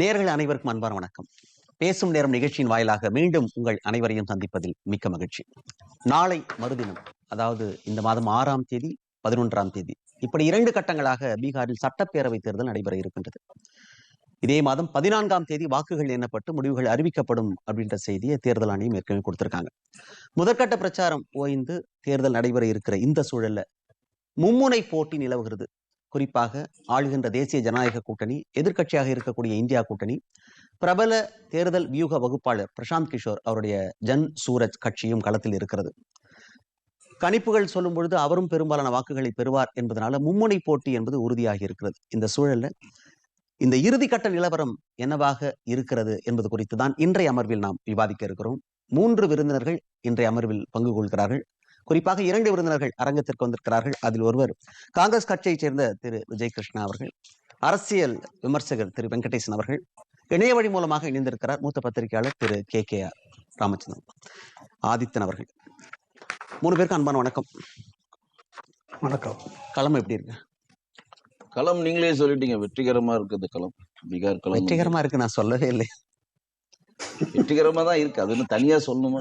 நேர்கள் அனைவருக்கும் அன்பான வணக்கம். பேசும் நேரம் நிகழ்ச்சியின் வாயிலாக மீண்டும் உங்கள் அனைவரையும் சந்திப்பதில் மிக்க மகிழ்ச்சி. நாளை மறுதினம் அதாவது இந்த மாதம் ஆறாம் தேதி பதினொன்றாம் தேதி இப்படி இரண்டு கட்டங்களாக பீகாரில் சட்டப்பேரவை தேர்தல் நடைபெற இருக்கின்றது. இதே மாதம் பதினான்காம் தேதி வாக்குகள் எண்ணப்பட்டு முடிவுகள் அறிவிக்கப்படும் அப்படின்ற செய்தியை தேர்தல் ஆணையம் ஏற்கனவே கொடுத்திருக்காங்க. முதற்கட்ட பிரச்சாரம் ஓய்ந்து தேர்தல் நடைபெற இருக்கிற இந்த சூழல்ல மும்முனை போட்டி நிலவுகிறது. குறிப்பாக ஆளுகின்ற தேசிய ஜனநாயக கூட்டணி எதிர்க்கட்சியாக இருக்கக்கூடிய இந்தியா கூட்டணி பிரபல தேர்தல் வியூக வகுப்பாளர் பிரசாந்த் கிஷோர் அவருடைய ஜன் சூரஜ் கட்சியும் களத்தில் இருக்கிறது. கணிப்புகள் சொல்லும் பொழுது அவரும் பெரும்பாலான வாக்குகளை பெறுவார் என்பதனால மும்முனை போட்டி என்பது உறுதியாகி இருக்கிறது. இந்த சூழல்ல இந்த இறுதிக்கட்ட நிலவரம் என்னவாக இருக்கிறது என்பது குறித்து தான் இன்றைய அமர்வில் நாம் விவாதிக்க இருக்கிறோம். மூன்று விருந்தினர்கள் இன்றைய அமர்வில் பங்கு கொள்கிறார்கள். குறிப்பாக இரண்டு விருந்தினர்கள் அரங்கத்திற்கு வந்திருக்கிறார்கள். அதில் ஒருவர் காங்கிரஸ் கட்சியைச் சேர்ந்த திரு. விஜய் கிருஷ்ணா அவர்கள் அரசியல் விமர்சகர் திரு. வெங்கடேசன் அவர்கள் இணைய வழி மூலமாக இணைந்திருக்கிறார் மூத்த பத்திரிகையாளர் திரு. K. K. R Ramachandran Adithan அவர்கள். மூணு பேருக்கு அன்பான வணக்கம். வணக்கம். களம் எப்படி இருக்கு? களம் நீங்களே சொல்லிட்டீங்க. வெற்றிகரமா இருக்கு இந்த களம். பீகார் களம். வெற்றிகரமா இருக்கு நான் சொல்லவே இல்லை வெற்றிகரமா தான் இருக்கு. அது தனியா சொல்லணுமா?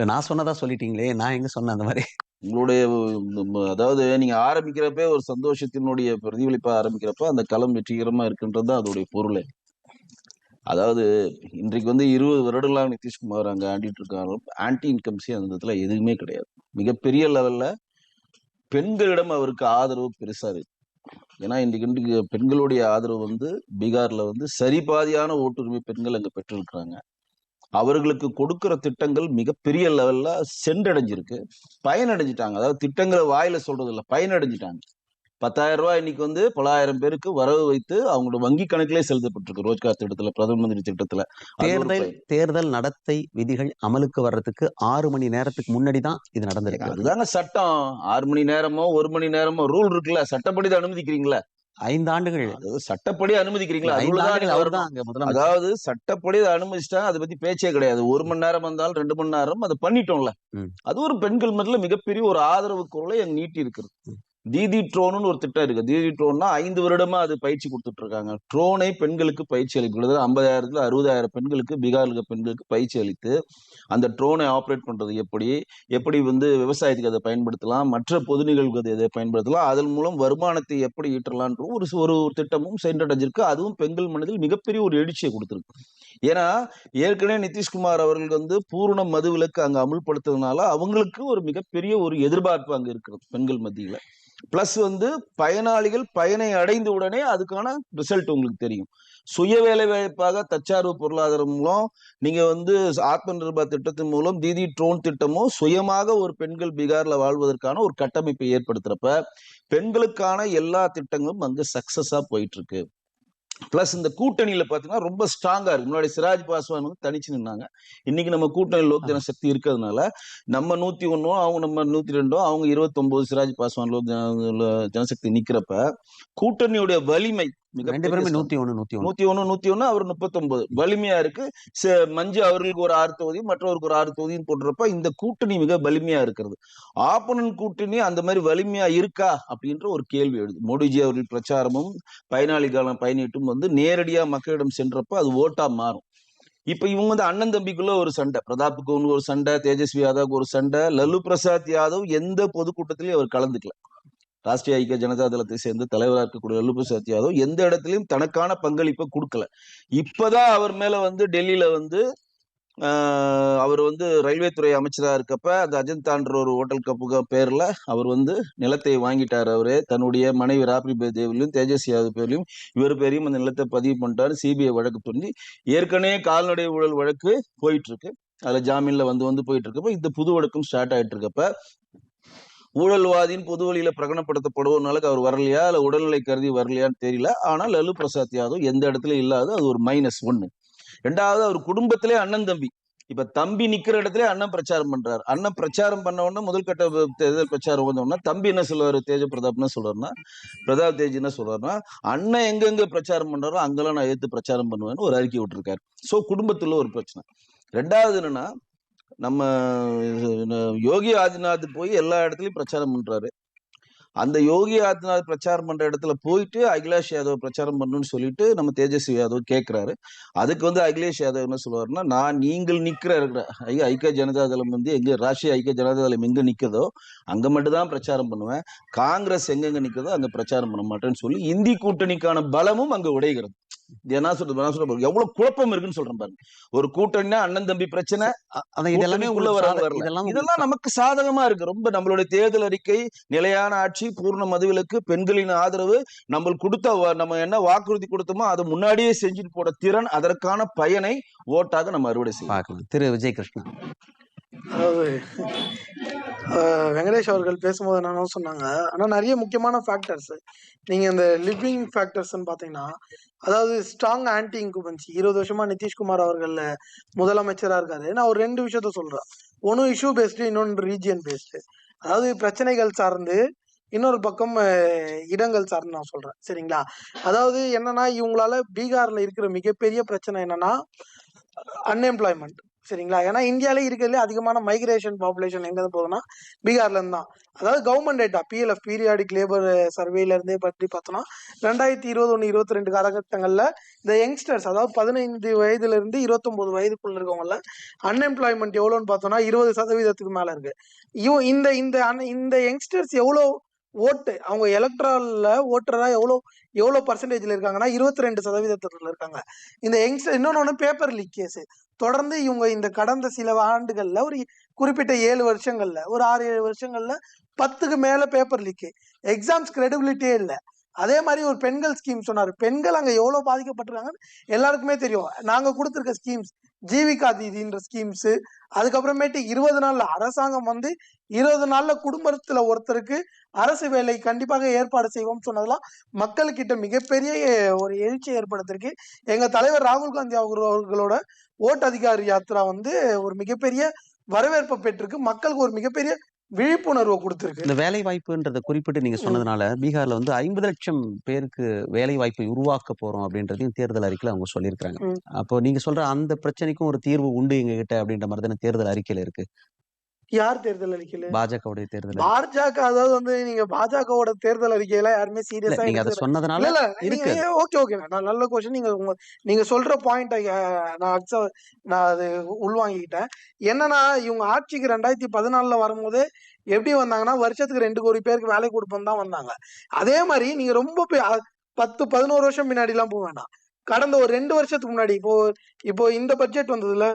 இல்ல நான் சொன்னதா சொல்லிட்டீங்களே நான் எங்க சொன்னேன் அந்த மாதிரி? உங்களுடைய அதாவது நீங்க ஆரம்பிக்கிறப்ப ஒரு சந்தோஷத்தினுடைய பிரதிபலிப்பா ஆரம்பிக்கிறப்ப அந்த களம் வெற்றிகரமா இருக்குன்றது தான் அதோடைய பொருளே. அதாவது இன்றைக்கு வந்து இருபது வருடங்களாக நிதிஷ்குமார் அங்க ஆண்டிட்டு இருக்காங்க ஆன்டி இன்கம்ஸே அந்த இடத்துல எதுவுமே கிடையாது. மிகப்பெரிய லெவல்ல பெண்களிடம் அவருக்கு ஆதரவு பெருசா இருக்கு. ஏன்னா இன்றைக்கு இன்றைக்கு பெண்களுடைய ஆதரவு வந்து பீகார்ல வந்து சரிபாதியான ஓட்டுரிமை பெண்கள் அங்க பெற்றிருக்கிறாங்க. அவர்களுக்கு கொடுக்கிற திட்டங்கள் மிகப்பெரிய லெவல்ல சென்றடைஞ்சிருக்கு. பயனடைஞ்சிட்டாங்க. அதாவது திட்டங்களை வாயில சொல்றது இல்ல பயனடைஞ்சிட்டாங்க. பத்தாயிரம் ரூபாய் இன்னைக்கு வந்து பலாயிரம் பேருக்கு வரவு வைத்து அவங்களோட வங்கி கணக்கிலே செலுத்தப்பட்டிருக்கு. ரோஜ்கார் திட்டத்துல பிரதம மந்திரி திட்டத்துல. தேர்தல். தேர்தல் நடத்தை விதிகள் அமலுக்கு வர்றதுக்கு ஆறு மணி நேரத்துக்கு முன்னாடி தான் இது நடந்திருக்கு. அதுதாங்க சட்டம். ஆறு மணி நேரமோ ஒரு மணி நேரமோ ரூல் இருக்குல்ல. சட்டப்படி இதை அனுமதிக்கிறீங்களா. ஐந்து ஆண்டுகள் சட்டப்படி அனுமதிக்கிறீங்களா? அவர். தான் அதாவது சட்டப்படி அதை அனுமதிச்சிட்டாங்க. அதை பத்தி பேச்சே கிடையாது. ஒரு மணி நேரம் வந்தாலும் ரெண்டு மணி நேரம் அதை பண்ணிட்டோம்ல. அது ஒரு பெண்கள் மத்தியில மிகப்பெரிய ஒரு ஆதரவு குரலை நீட்டி இருக்குது தீதி ட்ரோனு ஒரு திட்டம் இருக்கு. தீதி ட்ரோன்னா ஐந்து வருடமா அது பயிற்சி கொடுத்துட்டு இருக்காங்க ட்ரோனை பெண்களுக்கு பயிற்சி அளிக்கிறது ஐம்பதாயிரத்துல அறுபதாயிரம் பெண்களுக்கு பீகார்ல இருக்க பெண்களுக்கு பயிற்சி அளித்து அந்த ட்ரோனை ஆப்ரேட் பண்றது எப்படி எப்படி வந்து விவசாயத்துக்கு அதை பயன்படுத்தலாம் மற்ற பொது நிகழ்வுக்கு அதை எதை பயன்படுத்தலாம் அதன் மூலம் வருமானத்தை எப்படி ஈட்டலான்ற ஒரு ஒரு திட்டமும் சென்றடைஞ்சிருக்கு. அதுவும் பெண்கள் மனதில் மிகப்பெரிய ஒரு எழுச்சியை கொடுத்துருக்கு. ஏன்னா ஏற்கனவே நிதிஷ்குமார் அவர்கள் வந்து பூரண மது விலக்கு அங்கே அமுல்படுத்துறதுனால அவங்களுக்கு ஒரு மிகப்பெரிய ஒரு எதிர்பார்ப்பு அங்கே இருக்கிறது பெண்கள் மத்தியில். பிளஸ் வந்து பயனாளிகள் பயனை அடைந்த உடனே அதுக்கான ரிசல்ட் உங்களுக்கு தெரியும். சுய வேலை வாய்ப்பாக தற்சார்பு பொருளாதாரம் மூலம் நீங்க வந்து ஆத்ம நிர்பர் திட்டத்தின் மூலம் தீதி ட்ரோன் திட்டமும் சுயமாக ஒரு பெண்கள் பீகார்ல வாழ்வதற்கான ஒரு கட்டமைப்பை ஏற்படுத்துறப்ப பெண்களுக்கான எல்லா திட்டங்களும் அங்கு சக்சஸா போயிட்டு இருக்கு. பிளஸ் இந்த கூட்டணியில பாத்தீங்கன்னா ரொம்ப ஸ்ட்ராங்கா இருக்கு. முன்னாடி சிராஜ் பாஸ்வான் வந்து தனிச்சு நின்னாங்க. இன்னைக்கு நம்ம கூட்டணி லோக் ஜனசக்தி இருக்கிறதுனால நம்ம நூத்தி ஒன்னும் அவங்க நம்ம நூத்தி ரெண்டும் அவங்க இருபத்தொன்பது சிராஜ் பாஸ்வான் லோக் ஜன- ஜனசக்தி நிக்கிறப்ப கூட்டணியுடைய வலிமை ரெண்டு பேருமே. நூத்தி ஒண்ணு நூத்தி ஒண்ணு நூத்தி ஒண்ணு நூத்தி ஒண்ணு அவர் முப்பத்தொன்பது. வலிமையா இருக்கு. மஞ்சு அவர்களுக்கு ஒரு ஆறு தொகுதி மற்றவருக்கு ஒரு ஆறு தொகுதின்னு போடுறப்ப இந்த கூட்டணி மிக வலிமையா இருக்கிறது. ஆப்பனன் கூட்டணி அந்த மாதிரி வலிமையா இருக்கா? அப்படின்ற ஒரு கேள்வி எழுது. மோடிஜி அவர்கள் பிரச்சாரமும் பயனாளிகாலம் பயனீட்டும் வந்து நேரடியா மக்களிடம் சென்றப்ப அது ஓட்டா மாறும். இப்ப இவங்க வந்து அண்ணன் தம்பிக்குள்ள ஒரு சண்டை. பிரதாப்புக்கு ஒரு சண்டை தேஜஸ்வி யாதவுக்கு ஒரு சண்டை லல்லு பிரசாத் யாதவ் எந்த பொதுக்கூட்டத்திலையும் அவர் கலந்துக்கல. ராஷ்டிரிய ஐக்கிய ஜனதா தளத்தை சேர்ந்த தலைவராக இருக்கக்கூடிய லல்லு பிரசாத் யாதவ் எந்த இடத்துலயும் தனக்கான பங்களிப்பை கொடுக்கல. இப்பதான் அவர் மேல வந்து டெல்லியில வந்து ஆஹ், அவர் வந்து ரயில்வே துறை அமைச்சராக இருக்கப்ப அந்த அஜந்தான்ற ஒரு ஹோட்டல் கப்புக பேர்ல அவர் வந்து நிலத்தை வாங்கிட்டார் அவரு. தன்னுடைய மனைவி ராப்ரி தேவிலையும் தேஜஸ் யாதவ் பேர்லையும் இவர் பேரையும் அந்த நிலத்தை பதிவு பண்ணிட்டாரு. சிபிஐ வழக்கு துணிஞ்சு ஏற்கனவே கால்நடை ஊழல் வழக்கு போயிட்டு இருக்கு. அதுல ஜாமீன்ல வந்து வந்து போயிட்டு இருக்கப்ப இந்த புது வழக்கம் ஸ்டார்ட் ஆயிட்டு இருக்கப்ப ஊழல்வாதின்னு பொது வழியில பிரகடனப்படுத்தப்படுவதனால அவர் வரலையா? இல்ல உடல்நிலை கருதி வரலையான்னு தெரியல. ஆனால் லல்லு பிரசாத் யாதவ் எந்த இடத்துல இல்லாத அது ஒரு மைனஸ் ஒன்னு ரெண்டாவது அவர் குடும்பத்திலே அண்ணன் தம்பி. இப்ப தம்பி நிக்கிற இடத்துல அண்ணன் பிரச்சாரம் பண்றாரு. அண்ணன் பிரச்சாரம் பண்ண உடனே முதல் கட்ட தேர்தல் பிரச்சாரம் வந்தோம்னா தம்பி என்ன சொல்லுவாரு? தேஜ பிரதாப் என்ன சொல்றாருன்னா பிரதாப் தேஜ் என்ன சொல்றாருன்னா அண்ணன் எங்கெங்க பிரச்சாரம் பண்றாரோ அங்கெல்லாம் நான் ஏத்து பிரச்சாரம் பண்ணுவேன்னு ஒரு அறிக்கை விட்டுருக்காரு. சோ குடும்பத்துல ஒரு பிரச்சனை. ரெண்டாவது என்னன்னா நம்ம யோகி ஆதிநாத் போய் எல்லா இடத்துலயும் பிரச்சாரம் பண்றாரு. அந்த யோகி ஆதித்யநாத் பிரச்சாரம் பண்ற இடத்துல போயிட்டு அகிலேஷ் யாதவ் பிரச்சாரம் பண்ணணும்னு சொல்லிட்டு நம்ம தேஜஸ்வி யாதவ் கேட்கிறாரு அதுக்கு வந்து அகிலேஷ் யாதவ் என்ன சொல்லுவாருன்னா நான் நீங்கள் நிக்கிற இருக்கிற ஐக்கிய ஜனதா தளம் வந்து எங்க ராஷ்டிரிய ஐக்கிய ஜனதா தளம் எங்க நிக்குதோ அங்க மட்டும் தான் பிரச்சாரம் பண்ணுவேன். காங்கிரஸ் எங்கெங்க நிக்குதோ அங்க பிரச்சாரம் பண்ண மாட்டேன்னு சொல்லி இந்தி கூட்டணிக்கான பலமும் அங்க உடைகிறது. என்ன சொல்றது நான் சொல்றேன் எவ்வளவு குழப்பம் இருக்குன்னு சொல்றேன் பாருங்க. ஒரு கூட்டணினா அண்ணன் தம்பி பிரச்சனை இதெல்லாமே உங்களுக்கு வர. இதெல்லாம் நமக்கு சாதகமா இருக்கு. ரொம்ப நம்மளுடைய தேர்தல் அறிக்கை நிலையான ஆட்சி பூர்ண மதுவிலக்கு பெண்களின் ஆதரவு நம்ம கொடுத்த நம்ம என்ன வாக்குறுதி கொடுத்தோமோ அதை முன்னாடியே செஞ்சுட்டு போட திறன் அதற்கான பயனை ஓட்டாக நம்ம அறுவடை செய்யலாம் திரு. விஜய் கிருஷ்ணா அதாவது அஹ், வெங்கடேஷ் அவர்கள் பேசும்போது என்னென்ன சொன்னாங்க. ஆனா நிறைய முக்கியமான ஃபேக்டர்ஸ் நீங்க இந்த லிவிங் ஃபேக்டர்ஸ்ன்னு பாத்தீங்கன்னா அதாவது ஸ்ட்ராங் ஆன்டி இன்குபன்சி இருபது வருஷமா நிதிஷ்குமார் அவர்கள் முதலமைச்சரா இருக்காரு. நான் ஒரு ரெண்டு விஷயத்த சொல்றேன். ஒன்னு இஷ்யூ பேஸ்டு இன்னொன்று ரீஜியன் பேஸ்டு அதாவது பிரச்சனைகள் சார்ந்து இன்னொரு பக்கம் இடங்கள் சார்ந்து நான் சொல்றேன். சரிங்களா? அதாவது என்னன்னா இவங்களால பீகார்ல இருக்கிற மிகப்பெரிய பிரச்சனை என்னன்னா அன்எம்ப்ளாய்மெண்ட் சரிங்களா? ஏன்னா இந்தியாவிலே இருக்கிறதுல அதிகமான மைக்ரேஷன் பாப்புலேஷன் எங்க இருந்து போகுதுன்னா பீகார்ல இருந்து தான். அதாவது government data PLF periodic labour சர்வேல இருந்தே பற்றி பார்த்தோம்னா ரெண்டாயிரத்தி இருபது ஒன்று இருபத்தி ரெண்டு காலகட்டங்களில் இந்த யங்ஸ்டர்ஸ் அதாவது பதினைந்து வயதுல இருந்து இருபத்தொன்பது வயதுக்குள்ள இருக்கவங்கள அன்எம்ப்ளாய்மெண்ட் எவ்வளோன்னு பார்த்தோம்னா இருபது சதவீதத்துக்கு மேல இருக்கு. இவ இந்த இந்த இந்த யங்ஸ்டர்ஸ் எவ்வளோ ஓட்டு. அவங்க எலக்ட்ரால்ல ஓட்டுறதா எவ்வளோ எவ்வளோ பர்சன்டேஜ்ல இருக்காங்கன்னா இருபத்தி ரெண்டு சதவீதத்துல இருக்காங்க. இந்த யங்ஸ்டர் இன்னொன்று பேப்பர் லீக்கேஸ் தொடர்ந்து இவங்க இந்த கடந்த சில ஆண்டுகளில் ஒரு குறிப்பிட்ட ஏழு வருஷங்கள்ல ஒரு ஆறு ஏழு வருஷங்கள்ல பத்துக்கு மேல பேப்பர் லீக்கு எக்ஸாம்ஸ் கிரெடிபிலிட்டியே இல்லை. அதே மாதிரி ஒரு பெண்கள் ஸ்கீம் சொன்னார். பெண்கள் அங்க எவ்வளவு பாதிக்கப்பட்டிருக்காங்கன்னு எல்லாருக்குமே தெரியும். நாங்க கொடுத்துருக்க ஸ்கீம்ஸ் ஜீவிகா தீதின்ற ஸ்கீம்ஸ் அதுக்கப்புறமேட்டு இருபது நாள்ல அரசாங்கம் வந்து இருபது நாள்ல குடும்பத்துல ஒருத்தருக்கு அரசு வேலை கண்டிப்பாக ஏற்பாடு செய்வோம் சொன்னதெல்லாம் மக்கள்கிட்ட மிகப்பெரிய ஒரு எழுச்சியை ஏற்படுத்திருக்கு எங்க தலைவர் ராகுல் காந்தி அவர்களோட ஓட்டு அதிகாரி யாத்ரா வந்து ஒரு மிகப்பெரிய வரவேற்பை பெற்றிருக்கு. மக்களுக்கு ஒரு மிகப்பெரிய விழிப்புணர்வை கொடுத்திருக்கு. இந்த வேலை வாய்ப்புன்றதை குறிப்பிட்டு நீங்க சொன்னதுனால பீகார்ல வந்து ஐம்பது லட்சம் பேருக்கு வேலை வாய்ப்பை உருவாக்க போறோம் அப்படின்றதையும் தேர்தல் அறிக்கையில அவங்க சொல்லியிருக்காங்க. அப்போ நீங்க சொல்ற அந்த பிரச்சனைக்கும் ஒரு தீர்வு உண்டு எங்க கிட்ட அப்படின்ற மாதிரி தானே தேர்தல் அறிக்கையில இருக்கு. யார் தேர்தல் அறிக்கையில பாஜகவுடைய தேர்தல். பாஜக அதாவது வந்து நீங்க பாஜகவோட தேர்தல் அறிக்கையில யாருமே சீரியஸா நீங்க அதை சொன்னதுனால இல்ல இருக்கு. ஓகே ஓகே நான் நல்ல கொஸ்டின் நீங்க உங்க நீங்க சொல்ற பாயிண்ட் நான் accept- நான் அது உள்வாங்கிக்கிட்டேன். என்னன்னா இவங்க ஆட்சிக்கு ரெண்டாயிரத்தி பதினாலுல வரும்போது எப்படி வந்தாங்கன்னா வருஷத்துக்கு ரெண்டு கோடி பேருக்கு வேலை கொடுப்போம் தான் வந்தாங்க. அதே மாதிரி நீங்க ரொம்ப பத்து பதினோரு வருஷம் முன்னாடி எல்லாம் போக வேண்டாம் கடந்த ஒரு ரெண்டு வருஷத்துக்கு முன்னாடி இப்போ இப்போ இந்த பட்ஜெட் வந்ததுல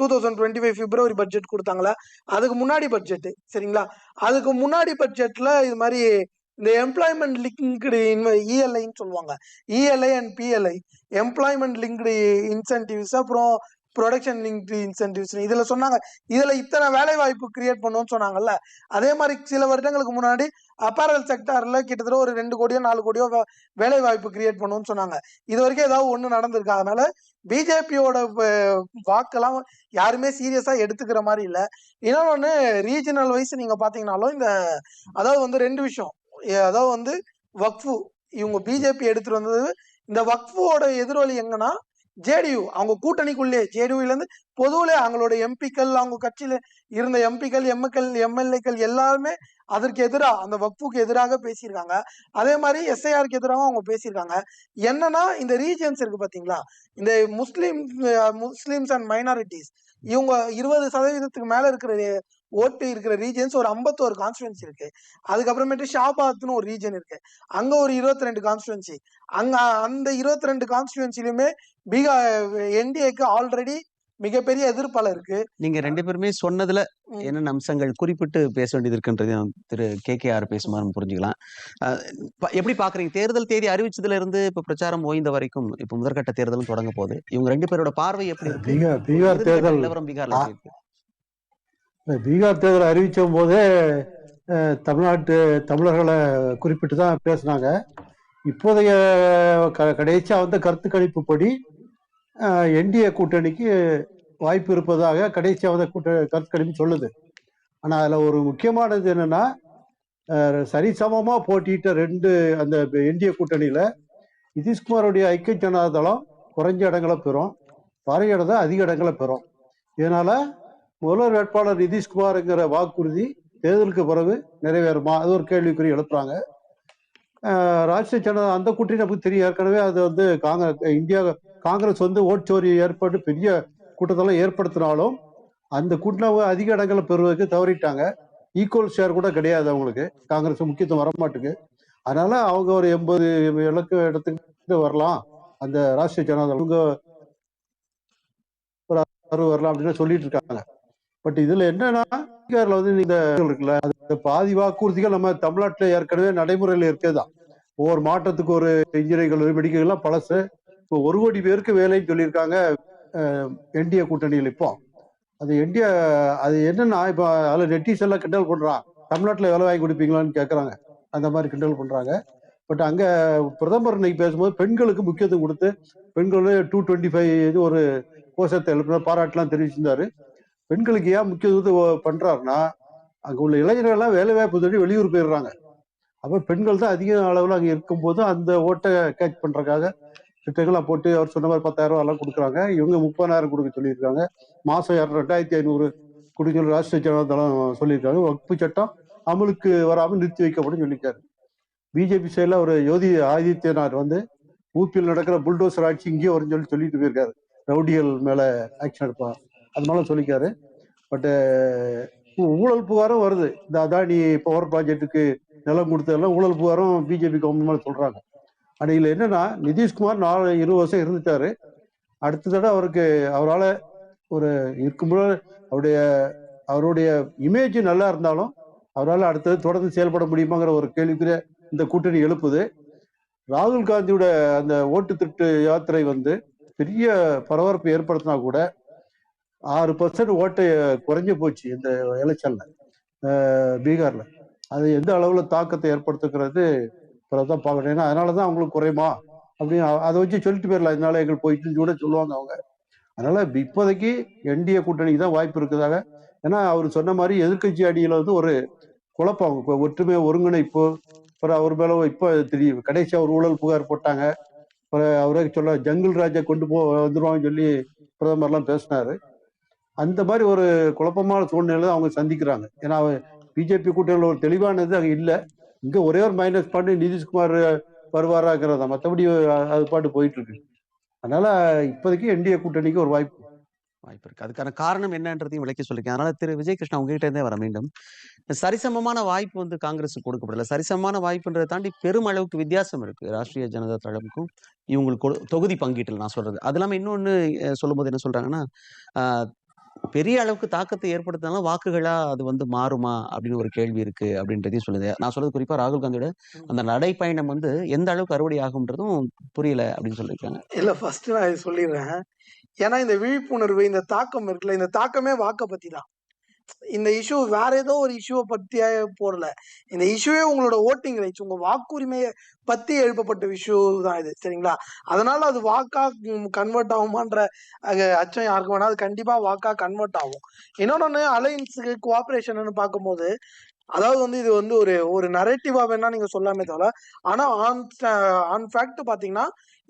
two thousand twenty five February budget கொடுத்தாங்களா? அதுக்கு முன்னாடி பட்ஜெட் சரிங்களா? அதுக்கு முன்னாடி பட்ஜெட்ல இது மாதிரி இந்த எம்ப்ளாய்மெண்ட் லிங்க்டு இஎல்ஐன்னு சொல்லுவாங்க. ELI and PLI employment linked incentives அப்புறம் ப்ரொடக்ஷன் லிங்க் இன்சென்டிவ்ஸ் இதுல சொன்னாங்க. இதுல இத்தனை வேலை வாய்ப்பு கிரியேட் பண்ணுவோம்னு சொன்னாங்கல்ல. அதே மாதிரி சில வருடங்களுக்கு முன்னாடி அப்பேரல் செக்டார்ல கிட்டத்தட்ட ஒரு ரெண்டு கோடியோ நாலு கோடியோ வேலை வாய்ப்பு கிரியேட் பண்ணுவோம்னு சொன்னாங்க. இது வரைக்கும் ஏதாவது ஒண்ணு நடந்திருக்கு. அதனால பிஜேபியோட வாக்கெல்லாம் யாருமே சீரியஸா எடுத்துக்கிற மாதிரி இல்ல. இன்னொன்னு ரீஜனல் வைஸ் நீங்க பாத்தீங்கன்னாலும் இந்த அதாவது வந்து ரெண்டு விஷயம். அதாவது வந்து வக்ஃபு. இவங்க பிஜேபி எடுத்துட்டு வந்தது. இந்த வக்ஃபுவோட எதிரொலி எங்கன்னா ஜேடியு அவங்க கூட்டணிக்குள்ளே ஜேடியூலேருந்து பொதுவில் அவங்களோட எம்பிக்கள் அவங்க கட்சியில் இருந்த எம்பிக்கள் எம்எக்கள் எம்எல்ஏக்கள் எல்லாருமே அதற்கு எதிராக அந்த வக்ஃபுக்கு எதிராக பேசியிருக்காங்க. அதே மாதிரி எஸ்ஐஆருக்கு எதிராகவும் அவங்க பேசியிருக்காங்க. என்னன்னா இந்த ரீஜன்ஸ் இருக்கு பார்த்தீங்களா இந்த முஸ்லீம் முஸ்லீம்ஸ் அண்ட் மைனாரிட்டிஸ் இவங்க இருபது சதவீதத்துக்கு மேலே இருக்கிற ஓட்டு இருக்கிற ரீஜன்ஸ் ஒரு ஐம்பத்தோரு கான்ஸ்டுவன்சி இருக்கு. அதுக்கப்புறமேட்டு ஷாபாத்னு ஒரு ரீஜன் இருக்கு. அங்க ஒரு இருபத்தி ரெண்டு கான்ஸ்டுவன்சி அங்க அந்த இருபத்தி ரெண்டு கான்ஸ்டுவன்சிலுமே பீகார் என்டிஏக்கு ஆல்ரெடி மிகப்பெரிய எதிர்ப்பால இருக்கு. நீங்க ரெண்டு பேருமே சொன்னதுல. என்னென்ன அம்சங்கள் குறிப்பிட்டு பேச வேண்டியது இருக்குன்றதையும் திரு கே கே ஆர் பேசுமாறு புரிஞ்சுக்கலாம் எப்படி பாக்குறீங்க? தேர்தல் தேதி அறிவிச்சதுல இருந்து இப்ப பிரச்சாரம் ஓய்ந்த வரைக்கும் இப்ப முதற்கட்ட தேர்தலும் தொடங்க போகுது. இவங்க ரெண்டு பேரோட பார்வை எப்படி இருக்கு? பீகார் தேர்தல் நிலவரம் பீகார்ல பீகார் தேர்தல் அறிவிச்ச போதே தமிழ்நாட்டு தமிழர்களை குறிப்பிட்டு தான் பேசினாங்க. இப்போதைய க கடைசியா வந்த கருத்து கணிப்புப்படி என்டிஏ கூட்டணிக்கு வாய்ப்பு இருப்பதாக கடைசியா வந்த கூட்ட கருத்து கணிப்பு சொல்லுது. ஆனா அதுல ஒரு முக்கியமானது என்னன்னா சரிசமமா போட்டியிட்ட ரெண்டு அந்த என்டிஏ கூட்டணியில நிதிஷ்குமாருடைய ஐக்கிய ஜனதாதளம் குறைஞ்ச இடங்களை பெறும். பாரதிய ஜனதா அதிக இடங்களை பெறும். இதனால முதல்வர் வேட்பாளர் நிதிஷ்குமார்ங்கிற வாக்குறுதி தேர்தலுக்கு பிறகு நிறைவேறுமா? அது ஒரு கேள்விக்குறி எழுப்புறாங்க. ராஷ்டிரிய ஜனதா அந்த கூட்டணி நமக்கு தெரியும். ஏற்கனவே அது வந்து காங்கிரஸ் இந்தியா காங்கிரஸ் வந்து ஓட்சோரி ஏற்பட்டு பெரிய கூட்டத்தெல்லாம் ஏற்படுத்தினாலும் அந்த கூட்டணி அதிக இடங்களை பெறுவதற்கு தவறிட்டாங்க. ஈக்குவல் ஷேர் கூட கிடையாது அவங்களுக்கு. காங்கிரஸ் முக்கியத்துவம் வர மாட்டுக்கு அதனால அவங்க ஒரு எண்பது இலக்கு இடத்துக்கு வரலாம். அந்த ராஷ்டிரிய ஜனதா அவங்க ஒரு வரலாம் அப்படின்னு சொல்லிட்டு இருக்காங்க. பட் இதுல என்னன்னா வந்து இந்த இருக்குல்ல இந்த பாதி வாக்குறுதிகள் நம்ம தமிழ்நாட்டில் ஏற்கனவே நடைமுறையில் இருக்கேதான். ஒவ்வொரு மாற்றத்துக்கு ஒரு இன்ஜினியர்கள் மெடிக்கல் எல்லாம் பழசு. இப்போ ஒரு கோடி பேருக்கு வேலைன்னு சொல்லியிருக்காங்க என்டிஏ கூட்டணியில் இப்போ. அது என்டிஏ அது என்னன்னா இப்போ அதில் நெட்டிஸ் எல்லாம் கிண்டல் பண்ணுறான் தமிழ்நாட்டில் வேலை வாங்கி கொடுப்பீங்களான்னு கேட்குறாங்க அந்த மாதிரி கிண்டல் பண்ணுறாங்க பட் அங்கே பிரதமர் இன்னைக்கு பேசும்போது பெண்களுக்கு முக்கியத்துவம் கொடுத்து பெண்கள் டூ டுவெண்ட்டி ஃபைவ் இது ஒரு கோஷத்தை எழுப்பின பாராட்டுலாம் தெரிவிச்சிருந்தாரு. பெண்களுக்கு ஏன் முக்கியத்துவத்தை பண்ணுறாருன்னா அங்கே உள்ள இளைஞர்கள் எல்லாம் வேலை வாய்ப்பு தேடி வெளியூர் போயிடுறாங்க. அப்போ பெண்கள் தான் அதிக அளவில் அங்கே இருக்கும்போது அந்த ஓட்டை கேட்ச் பண்ணுறக்காக திட்டங்கள்லாம் போட்டு அவர் சொன்ன மாதிரி பத்தாயிரம் ரூபா எல்லாம் கொடுக்குறாங்க. இவங்க முப்பதாயிரம் கொடுக்க சொல்லியிருக்காங்க. மாதம் இரநூறு ரெண்டாயிரத்தி ஐநூறு கொடுக்க சொல்லி ராஷ்டிரிய ஜனதாதளம் சொல்லியிருக்காங்க. வகுப்பு சட்டம் அமலுக்கு வராமல் நிறுத்தி வைக்கப்படும் சொல்லியிருக்காரு. பிஜேபி சைடில் ஒரு யோதி ஆதித்யநாத் வந்து ஊபியில் நடக்கிற புல்டோசர் ஆட்சி இங்கேயே வரும்னு சொல்லி சொல்லிட்டு போயிருக்காரு. ரவுடிகள் மேலே ஆக்ஷன் எடுப்பான் அது மாதிரிலாம் சொல்லிக்காரு பட்டு ஊழல் புகாரும் வருது. இந்த அதானி பவர் ப்ராஜெக்ட்டுக்கு நிலம் கொடுத்ததெல்லாம் ஊழல் புகாரும் பிஜேபி கவர்மெண்ட் மேல சொல்றாங்க. ஆனா இதுல என்னன்னா நிதிஷ்குமார் நாலு இருபது வருஷம் இருந்துட்டாரு. அடுத்த தடவை அவருக்கு அவரால் ஒரு இருக்கும்போது அவருடைய அவருடைய இமேஜ் நல்லா இருந்தாலும் அவரால் அடுத்தது தொடர்ந்து செயல்பட முடியுமாங்கிற ஒரு கேள்விக்குரிய இந்த கூட்டணி எழுப்புது. ராகுல் காந்தியோட அந்த ஓட்டு திருட்டு யாத்திரை வந்து பெரிய பரபரப்பு ஏற்படுத்தினா கூட ஆறு பர்சன்ட் ஓட்டு குறைஞ்சு போச்சு இந்த எலெக்ஷன்ல. பீகார்ல. அது எந்த அளவுல தாக்கத்தை ஏற்படுத்துக்கிறது தான் பார்க்கணும். ஏன்னா அதனாலதான் அவங்களுக்கு குறையுமா? அப்படின்னு அதை வச்சு சொல்லிட்டு போயிடலாம். இதனால எங்களுக்கு போயிட்டுன்னு கூட சொல்லுவாங்க அவங்க. அதனால இப்போதைக்கு என்டிஏ கூட்டணிக்கு தான் வாய்ப்பு இருக்குதாக. ஏன்னா அவர் சொன்ன மாதிரி எதிர்க்கட்சி அடியில வந்து ஒரு குழப்பம் இப்போ ஒற்றுமை ஒருங்கிணைப்பு அப்புறம் அவர் மேல இப்போ தெரியும் கடைசி ஒரு ஊழல் புகார் போட்டாங்க. அப்புறம் அவரே சொல்ல ஜங்கிள் ராஜா கொண்டு போ வந்துருவாங்கன்னு சொல்லி பிரதமர்லாம் பேசினாரு. அந்த மாதிரி ஒரு குழப்பமான சூழ்நிலை தான் அவங்க சந்திக்கிறாங்க. ஏன்னா பிஜேபி கூட்டணியில் ஒரு தெளிவானது அங்கே இல்லை. இங்கே ஒரே ஒரு மைனஸ் பண்ணி நிதிஷ்குமார் வருவாராங்கிறதா மற்றபடி அது பாட்டு போயிட்டு இருக்கு அதனால இப்போதைக்கு என்டிஏ கூட்டணிக்கு ஒரு வாய்ப்பு. வாய்ப்பு இருக்கு. அதுக்கான காரணம் என்னன்றதையும் விளக்கி சொல்லிருக்கேன். அதனால திரு விஜய் கிருஷ்ணா உங்ககிட்ட இருந்தே வர மீண்டும். சரிசமமான வாய்ப்பு வந்து காங்கிரஸுக்கு கொடுக்கப்படல. சரிசமமான வாய்ப்புன்றதை தாண்டி பெருமளவுக்கு வித்தியாசம் இருக்கு. ராஷ்டிரிய ஜனதா தளமுக்கும் இவங்களுக்கு கொடு- தொகுதி பங்கீட்டில் நான் சொல்றது. அது இல்லாமல் இன்னொன்று சொல்லும்போது என்ன சொல்றாங்கன்னா பெரிய அளவுக்கு தாக்கத்தை ஏற்படுத்தினாலும் வாக்குகளா அது வந்து மாறுமா அப்படின்னு ஒரு கேள்வி இருக்கு அப்படின்றதையும் சொல்லுது. நான் சொல்றது குறிப்பா ராகுல் காந்தியோட அந்த நடைப்பயணம் வந்து எந்த அளவுக்கு அறுவடை ஆகும்ன்றதும் புரியல அப்படின்னு சொல்லியிருக்காங்க. இல்ல ஃபர்ஸ்ட் நான் சொல்லிடுறேன். ஏன்னா இந்த விழிப்புணர்வு இந்த தாக்கம் இருக்குல்ல இந்த தாக்கமே வாக்க பத்தி தான் இந்த இஷ்யூ வேற ஏதோ ஒரு இஷ்யூவை பத்தியே போடல. இந்த இஷ்யூவே உங்களோட ஓட்டிங் ரைட்ஸ் உங்க வாக்குரிமையை பத்தி எழுப்பப்பட்ட இஷ்யூ தான் இது சரிங்களா? அதனால அது வாக்கா கன்வெர்ட் ஆகுமான்ற அச்சம் யாருக்கு வேணா அது கண்டிப்பா வாக்கா கன்வெர்ட் ஆகும். இன்னொன்னு அலையன்ஸுக்கு கோஆபரேஷன் பார்க்கும்போது அதாவது வந்து இது வந்து ஒரு ஒரு நரேட்டிவா வேணா நீங்க சொல்லாமே தவிர ஆனா ஆன் ஆன் ஃபேக்ட் பாத்தீங்கன்னா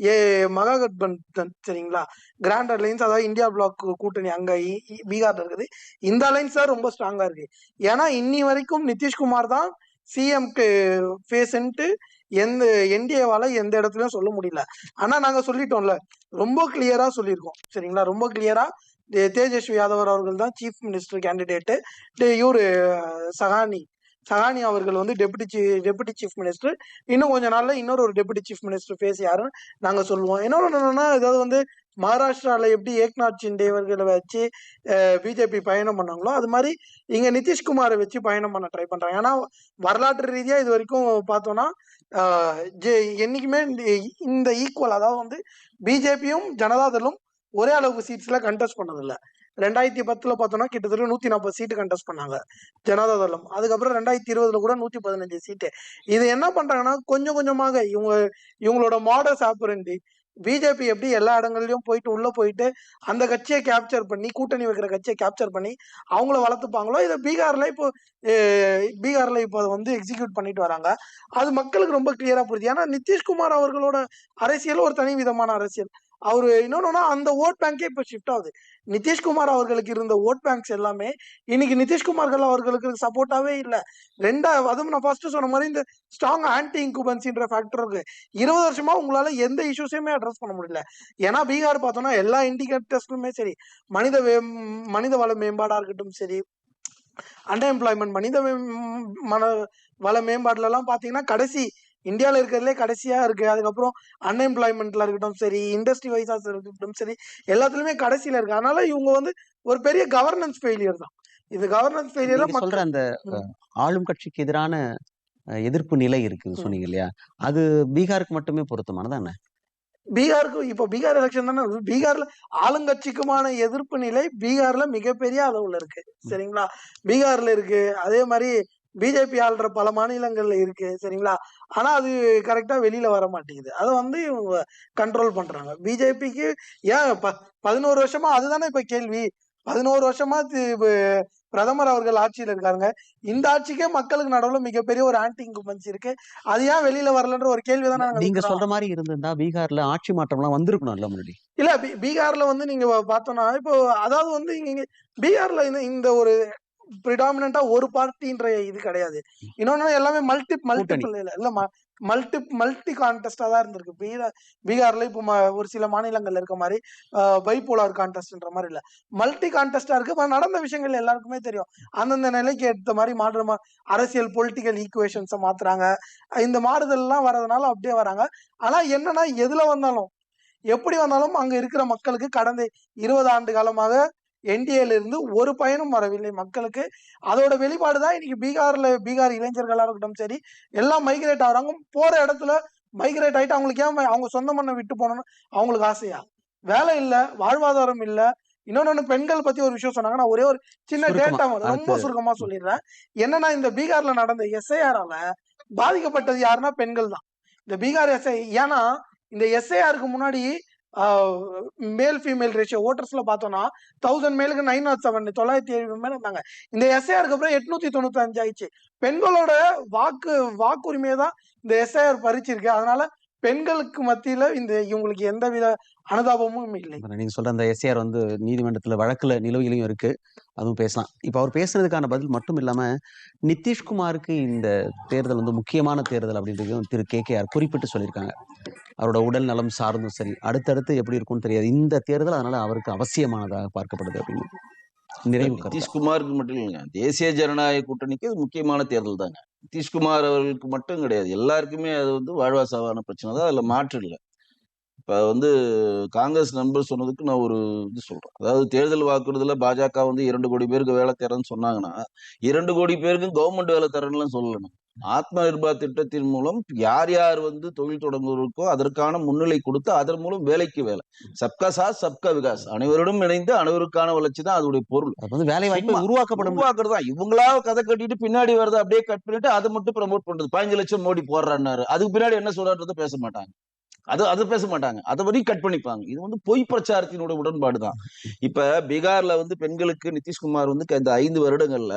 ஏ மகாகட்பந்தன் சரிங்களா கிராண்ட் அலைன்ஸ் அதாவது இந்தியா பிளாக் கூட்டணி அங்க பீகார்ல இருக்குது. இந்த அலைன்ஸ் தான் ரொம்ப ஸ்ட்ராங்கா இருக்கு. ஏன்னா இன்னி வரைக்கும் நிதிஷ்குமார் தான் சிஎம்க்கு ஃபேஸ்ன்ட்டு எந்த என்டிஏவால எந்த இடத்துலயும் சொல்ல முடியல. ஆனா நாங்க சொல்லிட்டோம்ல. ரொம்ப கிளியரா சொல்லியிருக்கோம். சரிங்களா? ரொம்ப கிளியரா தேஜஸ்வி யாதவர் அவர்கள் தான் சீஃப் மினிஸ்டர் கேண்டிடேட்டு இவரு சகானி. சகானி அவர்கள் வந்து டெபுட்டி டெபுட்டி சீஃப் மினிஸ்டர் இன்னும் கொஞ்ச நாள்ல இன்னொரு ஒரு டெபுட்டி சீஃப் மினிஸ்டர் ஃபேஸ் யாருன்னு நாங்க சொல்லுவோம். இன்னொரு என்னன்னா ஏதாவது வந்து மகாராஷ்டிரால எப்படி ஏக்நாத் ஷிண்டே இவர்களை வச்சு பிஜேபி பயணம் பண்ணாங்களோ அது மாதிரி இங்க நிதிஷ்குமாரை வச்சு பயணம் பண்ண ட்ரை பண்றாங்க. ஏன்னா வரலாற்று ரீதியா இது வரைக்கும் பார்த்தோம்னா ஜெ- என்னைக்குமே இந்த- ஈக்குவல் அதாவது வந்து பிஜேபியும் ஜனதாதளும் ஒரே அளவுக்கு சீட்ஸ்ல கண்டெஸ்ட் பண்ணதில்ல. ரெண்டாயிரத்தி பத்துல பார்த்தோம்னா கிட்டத்தட்ட நூத்தி நாற்பது சீட்டு கண்டெஸ்ட் பண்ணாங்க ஜனதாதளம் அதுக்கப்புறம் ரெண்டாயிரத்தி இருபதுல கூட நூத்தி பதினஞ்சு சீட்டு இது என்ன பண்றாங்கன்னா கொஞ்சம் கொஞ்சமாக இவங்க இவங்களோட மாடர்ஸ் ஆப்பரண்டி பிஜேபி எப்படி எல்லா இடங்கள்லயும் போயிட்டு உள்ள போயிட்டு அந்த கட்சியை கேப்சர் பண்ணி கூட்டணி வைக்கிற கட்சியை கேப்சர் பண்ணி அவங்கள வளர்த்துப்பாங்களோ இதை பீகார்ல இப்போ பீகார்ல இப்போ அதை வந்து எக்ஸிக்யூட் பண்ணிட்டு வராங்க. அது மக்களுக்கு ரொம்ப கிளியரா புரியுது. ஏன்னா நிதிஷ்குமார் அவர்களோட அரசியல் ஒரு தனி விதமான அரசியல். அவரு இன்னொன்னா அந்த ஓட் பேங்கே இப்ப ஷிஃப்ட் ஆகுது. நிதிஷ்குமார் அவர்களுக்கு இருந்த ஓட் பேங்க்ஸ் எல்லாமே இன்னைக்கு நிதிஷ்குமார்கள் அவர்களுக்கு சப்போர்ட்டாவே இல்லை. ரெண்டா அதுவும் நான் ஃபர்ஸ்ட் சொன்ன மாதிரி இந்த ஸ்ட்ராங் ஆன்டி இன்குபன்சின்ற ஃபேக்டர் இருக்கு. இருபது வருஷமா உங்களால எந்த இஷ்யூஸையுமே அட்ரஸ் பண்ண முடியல. ஏன்னா பீகார் பார்த்தோம்னா எல்லா இண்டிகேட்டர்ஸ்லுமே சரி மனித மனித வள மேம்பாடா இருக்கட்டும் சரி அன்எம்ப்ளாய்மெண்ட் மனித மன வள மேம்பாடுல எல்லாம் பாத்தீங்கன்னா கடைசி இந்தியாவில் இருக்கிறதுலே கடைசியா இருக்கு. அதுக்கப்புறம் அன்எம்ப்ளாய்மெண்ட்ல இருக்கட்டும் சரி இண்டஸ்ட்ரி வைஸா இருக்கட்டும் சரி எல்லாத்துலயுமே கடைசியில இருக்கு. அதனால இவங்க வந்து ஒரு பெரிய கவர்னன்ஸ் ஃபெயிலியர் தான். இது கவர்னன்ஸ் ஃபெயிலியர் சொல்ற அந்த ஆளும் கட்சிக்கு எதிரான எதிர்ப்பு நிலை இருக்குது. சொன்னீங்க இல்லையா அது பீகாருக்கு மட்டுமே பொருத்தமானதானே? பீகாருக்கு இப்ப பீகார் எலெக்ஷன் தானே. பீகார்ல ஆளுங்கட்சிக்குமான எதிர்ப்பு நிலை பீகார்ல மிகப்பெரிய அளவுல இருக்கு. சரிங்களா? பீகார்ல இருக்கு. அதே மாதிரி பிஜேபி ஆள்ற பல மாநிலங்கள்ல இருக்கு சரிங்களா? ஆனா அது கரெக்டா வெளியில வர மாட்டேங்குது. அதை வந்து இவங்க கண்ட்ரோல் பண்றாங்க. பிஜேபிக்கு ஏன் ப பதினோரு வருஷமா அதுதானே இப்ப கேள்வி? பதினோரு வருஷமா பிரதமர் அவர்கள் ஆட்சியில இருக்காங்க இந்த ஆட்சிக்கே மக்களுக்கு நடுவுல மிகப்பெரிய ஒரு ஆன்டி இன்குபன்சி இருக்கு. அது ஏன் வெளியில வரலன்ற ஒரு கேள்வி தானே நாங்க. சொல்ற மாதிரி இருந்திருந்தா பீகார்ல ஆட்சி மாற்றம்லாம் வந்திருக்கணும்ல முன்னாடி? இல்ல பீ- பீகார்ல வந்து நீங்க பார்த்தோம்னா இப்போ அதாவது வந்து இங்க பீகார்ல இந்த ஒரு ப்ரிடாமினா ஒரு பார்ட்டின்ற இது கிடையாது. இன்னொன்னு எல்லாமே மல்டி மல்டிபிள் இல்ல இல்ல மல்டி மல்டி கான்டெஸ்டா தான் இருந்திருக்கு. பீகார் பீகார்ல இப்போ ஒரு சில மாநிலங்கள்ல இருக்க மாதிரி பைபோலார் கான்டெஸ்ட்ன்ற மாதிரி இல்ல. மல்டி கான்டெஸ்டா இருக்கு. நடந்த விஷயங்கள் எல்லாருக்குமே தெரியும். அந்தந்த நிலைக்கு ஏற்ற மாதிரி மாற்ற அரசியல் பொலிட்டிக்கல் ஈக்குவேஷன்ஸை மாத்துறாங்க. இந்த மாறுதல் எல்லாம் வர்றதுனால அப்படியே வராங்க. ஆனா என்னன்னா எதுல வந்தாலும் எப்படி வந்தாலும் அங்க இருக்கிற மக்களுக்கு கடந்த இருபது ஆண்டு காலமாக என்டிஏல இருந்து ஒரு பயனும் வரவில்லை மக்களுக்கு. அதோட வெளிப்பாடு தான் இன்னைக்கு பீகார்ல பீகார் இளைஞர்களா இருக்கட்டும் சரி எல்லாம் மைக்ரேட் ஆகுறாங்க. போற இடத்துல மைக்ரேட் ஆயிட்டு அவங்களுக்கு ஏன் அவங்க சொந்த மண்ணை விட்டு போகணும்னு அவங்களுக்கு ஆசையா? வேலை இல்ல வாழ்வாதாரம் இல்ல. இன்னொன்னு பெண்கள் பத்தி ஒரு விஷயம் சொன்னாங்க நான் ஒரே ஒரு சின்ன டேட்டா ரொம்ப. சுருக்கமா சொல்லிடுறேன். என்னன்னா இந்த பீகார்ல நடந்த எஸ்ஐஆரால பாதிக்கப்பட்டது யாருன்னா பெண்கள் தான். இந்த பீகார் எஸ்ஐ ஏன்னா இந்த எஸ்ஐஆருக்கு முன்னாடி மேல் ஃபீமேல் ரேஷியோ ஓட்டர்ஸ்ல பார்த்தோம்னா தௌசண்ட் மேலுக்கு நைன் நாட் செவன் தொள்ளாயிரத்தி ஏழு மேல இருந்தாங்க. இந்த எஸ்ஐஆருக்கு அப்புறம் எட்நூத்தி தொண்ணூத்தி அஞ்சு ஆயிடுச்சு. பெண்களோட வாக்கு வாக்குரிமையை தான் இந்த எஸ்ஐஆர் பறிச்சிருக்கு. அதனால பெண்களுக்கு மத்தியில இந்த இவங்களுக்கு எந்த வித அனுதாபமும் இல்லை. நீங்க சொல்ற அந்த எஸ்ஏஆர் வந்து நீதிமன்றத்துல வழக்குல நிலுவையிலையும் இருக்கு. அதுவும் பேசலாம். இப்ப அவர் பேசுனதுக்கான பதில் மட்டும் இல்லாம நிதிஷ்குமாருக்கு இந்த தேர்தல் வந்து முக்கியமான தேர்தல் அப்படின்றது திரு கே கே ஆர் குறிப்பிட்டு சொல்லியிருக்காங்க. அவரோட உடல் நலம் சார்ந்தும் சரி அடுத்தடுத்து எப்படி இருக்கும்னு தெரியாது. இந்த தேர்தல் அதனால அவருக்கு அவசியமானதாக பார்க்கப்படுது அப்படின்னு. நிறைவு. நிதிஷ்குமாருக்கு மட்டும் இல்லைங்க. தேசிய ஜனநாயக கூட்டணிக்கு இது முக்கியமான தேர்தல் தாங்க. நிதிஷ்குமார் அவர்களுக்கு மட்டும் கிடையாது. எல்லாருக்குமே அது வந்து வாழ்வாசாவான பிரச்சனை தான். அதுல மாற்று இல்லை. இப்ப வந்து காங்கிரஸ் நண்பர் சொன்னதுக்கு நான் ஒரு இது சொல்றேன். அதாவது தேர்தல் வாக்குறுதியில பாஜக வந்து இரண்டு கோடி பேருக்கு வேலை தரேன்னு சொன்னாங்கன்னா இரண்டு கோடி பேருக்கு கவர்மெண்ட் வேலை தரேன்னுலாம் சொல்லணும் ஆத்ம நிர்பார் திட்டத்தின் மூலம் யார் யார் வந்து தொழில் தொடங்குவதற்கோ அதற்கான முன்னிலை கொடுத்து அதன் மூலம் வேலைக்கு வேலை. சப்கா சாத் சப்கா விகாஸ் அனைவருடன் இணைந்து அனைவருக்கான வளர்ச்சி தான் அதோடைய பொருள். அது வந்து வேலை வாய்ப்பு உருவாக்கப்படும். உருவாக்குறது தான். இவங்களா கதை கட்டிட்டு பின்னாடி வருது அப்படியே கட் பண்ணிட்டு அதை மட்டும் ப்ரமோட் பண்றது. பதினஞ்சு லட்சம் மோடி போடுறாரு அதுக்கு பின்னாடி என்ன சொல்றான்றத பேச மாட்டாங்க. அது அது பேச மாட்டாங்க அதை வரையும் கட் பண்ணிப்பாங்க. இது வந்து பொய் பிரச்சாரத்தினோட உடன்பாடு தான் இப்ப பீகார்ல வந்து பெண்களுக்கு நிதிஷ்குமார் வந்து இந்த ஐந்து வருடங்கள்ல